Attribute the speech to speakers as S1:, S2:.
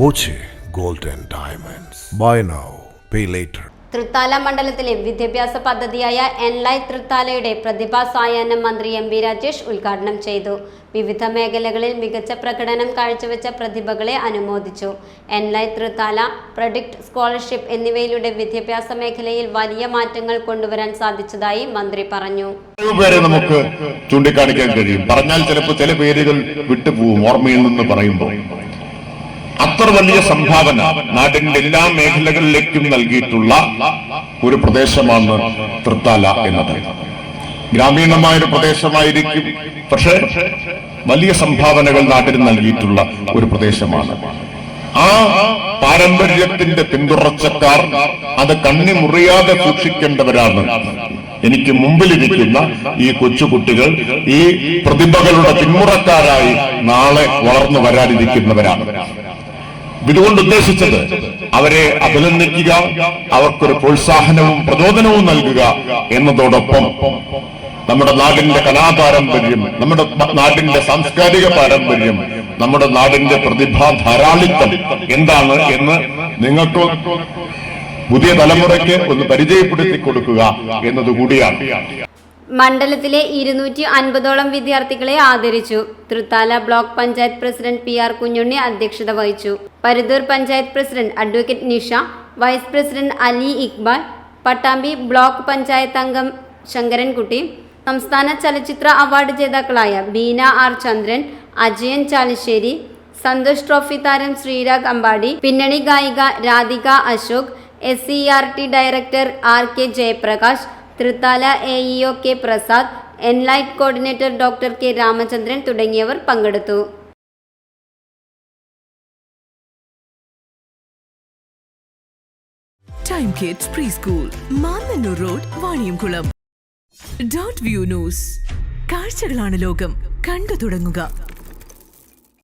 S1: Boche gold and diamonds. Buy now pay later
S2: Thrithala മണ്ഡലത്തിലെ വിദ്യാഭ്യാസ പദ്ധതിയായ എൻലൈ തൃത്താലയുടെ പ്രതിഭാ സായാഹ്നം മന്ത്രി എം വി രാജേഷ് ഉദ്ഘാടനം ചെയ്തു. വിവിധ മേഖലകളിൽ മികച്ച പ്രകടനം കാഴ്ചവെച്ച പ്രതിഭകളെ അനുമോദിച്ചു. എൻലൈ തൃത്താല പ്രൊഡിക്ട് സ്കോളർഷിപ്പ് എന്നിവയിലൂടെ വിദ്യാഭ്യാസ മേഖലയിൽ വലിയ മാറ്റങ്ങൾ കൊണ്ടുവരാൻ സാധിച്ചതായി മന്ത്രി പറഞ്ഞു.
S3: പേരെ നമുക്ക് ചൂണ്ടിക്കാണിക്കാൻ കഴിയും. പറഞ്ഞാൽ ചിലപ്പോൾ ചില പേരുകൾ വിട്ടുപോകും ഓർമ്മയിൽ നിന്ന് പറയുമ്പോൾ. അത്ര വലിയ സംഭാവന നാടിന്റെ എല്ലാ മേഖലകളിലേക്കും നൽകിയിട്ടുള്ള ഒരു പ്രദേശമാണ് തൃത്താല എന്നത്. ഗ്രാമീണമായ ഒരു പ്രദേശമായിരിക്കും പക്ഷേ വലിയ സംഭാവനകൾ നാട്ടിന് നൽകിയിട്ടുള്ള ഒരു പ്രദേശമാണ്. ആ പാരമ്പര്യത്തിന്റെ പിന്തുടർച്ചക്കാർ അത് കണ്ണി മുറിയാതെ സൂക്ഷിക്കേണ്ടവരാണ്. എനിക്ക് മുമ്പിലിരിക്കുന്ന ഈ കൊച്ചുകുട്ടികൾ ഈ പ്രതിഭകളുടെ പിന്മുറക്കാരായി നാളെ വളർന്നു വരാനിരിക്കുന്നവരാണ്. ഇതുകൊണ്ട് ഉദ്ദേശിച്ചത് അവരെ അഭിനന്ദിക്കുക അവർക്കൊരു പ്രോത്സാഹനവും പ്രചോദനവും നൽകുക എന്നതോടൊപ്പം നമ്മുടെ നാടിന്റെ കലാപാരമ്പര്യം നമ്മുടെ നാടിന്റെ സാംസ്കാരിക പാരമ്പര്യം നമ്മുടെ നാടിന്റെ പ്രതിഭാ ധാരാളിത്തം എന്താണ് എന്ന് നിങ്ങൾക്ക് പുതിയ തലമുറയ്ക്ക് ഒന്ന് പരിചയപ്പെടുത്തി കൊടുക്കുക എന്നതുകൂടിയാണ്.
S2: മണ്ഡലത്തിലെ ഇരുന്നൂറ്റി അൻപതോളം വിദ്യാർത്ഥികളെ ആദരിച്ചു. Thrithala block panchayat president P R Kunhunni അധ്യക്ഷത വഹിച്ചു. Paruthur panchayat president advocate Nisha vice president Ali Iqbal Pattambi block panchayat അംഗം ശങ്കരൻകുട്ടി സംസ്ഥാന ചലച്ചിത്ര അവാർഡ് ജേതാക്കളായ ബീന ആർ ചന്ദ്രൻ അജയൻ ചാലിശ്ശേരി സന്തോഷ് ട്രോഫി താരം ശ്രീരാഗ് അമ്പാടി പിന്നണി ഗായിക Radhika Ashok S C R T director R K Jayaprakash Thrithala A E O K Prasad enlight coordinator doctor K Ramachandran തുടങ്ങിയവർ പങ്കെടുത്തു.
S4: Time kids pre school Mannanur road Vaniyamkulam dot view news കാഴ്ചകളാണ് ലോകം. കണ്ടു തുടങ്ങുക.